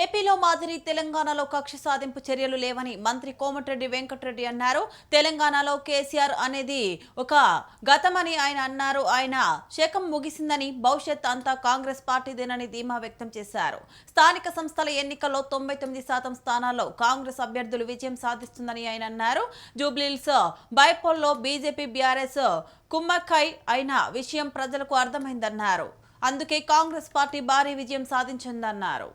ఏపీలో మాదిరి తెలంగాణలో కక్ష సాధింపు చర్యలు లేవని మంత్రి కోమటిరెడ్డి వెంకటరెడ్డి అన్నారు తెలంగాణలో కేసీఆర్ అనేది ఒక గతమని ఆయన అన్నారు ఆయన శకం ముగిసిందని భవిష్యత్ అంతా కాంగ్రెస్ పార్టీదేనని ధీమా వ్యక్తం చేశారు స్థానిక సంస్థల ఎన్నికల్లో తొంభై తొమ్మిది శాతం స్థానాల్లో కాంగ్రెస్ అభ్యర్థులు విజయం సాధిస్తుందని ఆయన అన్నారు జూబ్లీల్స్ బైపోల్లో బీజేపీ బీఆర్ఎస్ కుమ్మక్కై అయిన విషయం ప్రజలకు అర్థమైందన్నారు అందుకే కాంగ్రెస్ పార్టీ భారీ విజయం సాధించిందన్నారు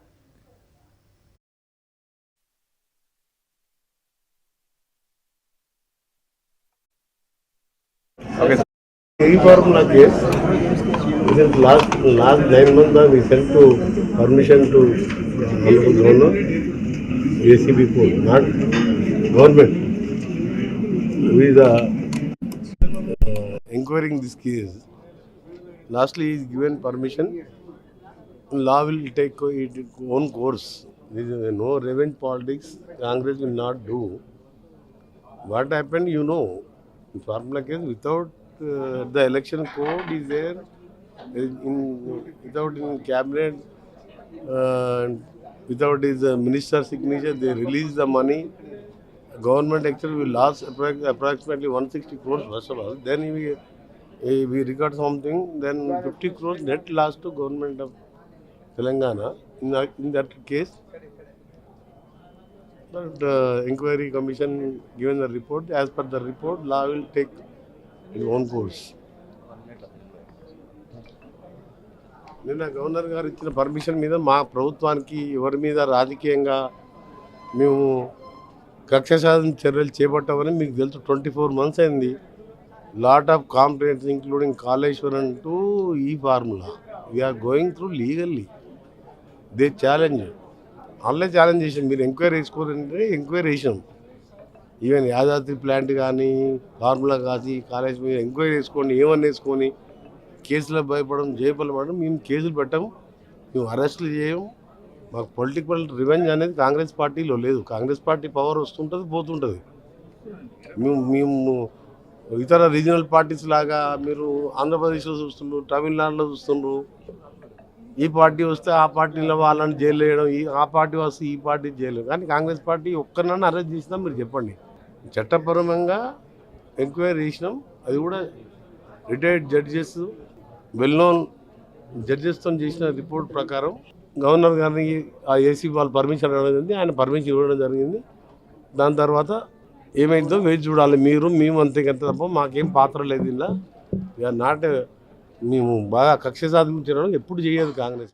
this. ಫಾರ್ಮುಲಾಕ್ಕೆ since last last nine months we sent to permission to Honorable Governor, JCB Pool, not government. We the uh, inquiring this case. Lastly, he is given permission. Law will take its own course. no revenge politics. Congress will not do. What happened, you know. In formula case, without the election code is there, without in cabinet, without his minister's signature, they release the money. Government actually will lose approximately 160 crores first of all. Then we record something, then 50 crores net loss to government of Telangana. In that case, the uh, inquiry commission given the report. As per the report, law will take its own course. నిన్న governor గారు ఇచ్చిన permission మీద మా ప్రభుత్వానికి ఎవరి మీద రాజకీయంగా మేము కక్ష సాధన చర్యలు చేపట్టామని మీకు తెలుసు ట్వంటీ ఫోర్ మంత్స్ అయింది lot of complaints including Kaleshwar అంటూ ఈ formula we're going through legally they challenge వాళ్ళే ఛాలెంజ్ చేసాం మీరు ఎంక్వైరీ వేసుకోరంటే ఎంక్వైరీ చేసాం ఈవెన్ యాదాద్రి ప్లాంట్ కానీ ఫార్ములా కాసి కాలేజ్ మీద ఎంక్వైరీ వేసుకోండి ఏమన్నా వేసుకొని కేసులకు భయపడడం జయపలు పడడం మేము కేసులు పెట్టాము మేము అరెస్టులు చేయము మాకు పొలిటికల్ రివెంజ్ అనేది కాంగ్రెస్ పార్టీలో లేదు కాంగ్రెస్ పార్టీ పవర్ వస్తుంటుంది పోతుంటుంది మేము మేము ఇతర రీజనల్ పార్టీస్ లాగా మీరు ఆంధ్రప్రదేశ్లో చూస్తుండ్రు తమిళనాడులో చూస్తుండ్రు ఈ పార్టీ వస్తే ఆ పార్టీలో వాళ్ళని జైలు వేయడం ఆ పార్టీ వస్తే ఈ పార్టీ జైలు కానీ కాంగ్రెస్ పార్టీ ఒక్కరినన్నా అరెస్ట్ చేసినా మీరు చెప్పండి చట్టపరమంగా ఎంక్వైరీ చేసినాం అది కూడా రిటైర్డ్ జడ్జెస్ వెల్ నోన్ జడ్జెస్తో చేసిన రిపోర్ట్ ప్రకారం గవర్నర్ గారికి ఆ ఏసీ వాళ్ళు పర్మిషన్ అడగడం జరిగింది ఆయన పర్మిషన్ ఇవ్వడం జరిగింది దాని తర్వాత ఏమైందో వేచి చూడాలి మీరు మేము అంతే కంటే తప్ప మాకేం పాత్ర లేదు ఇలా నాట్ మేము బాగా కక్ష సాధించడం ఎప్పుడు చేయదు కాంగ్రెస్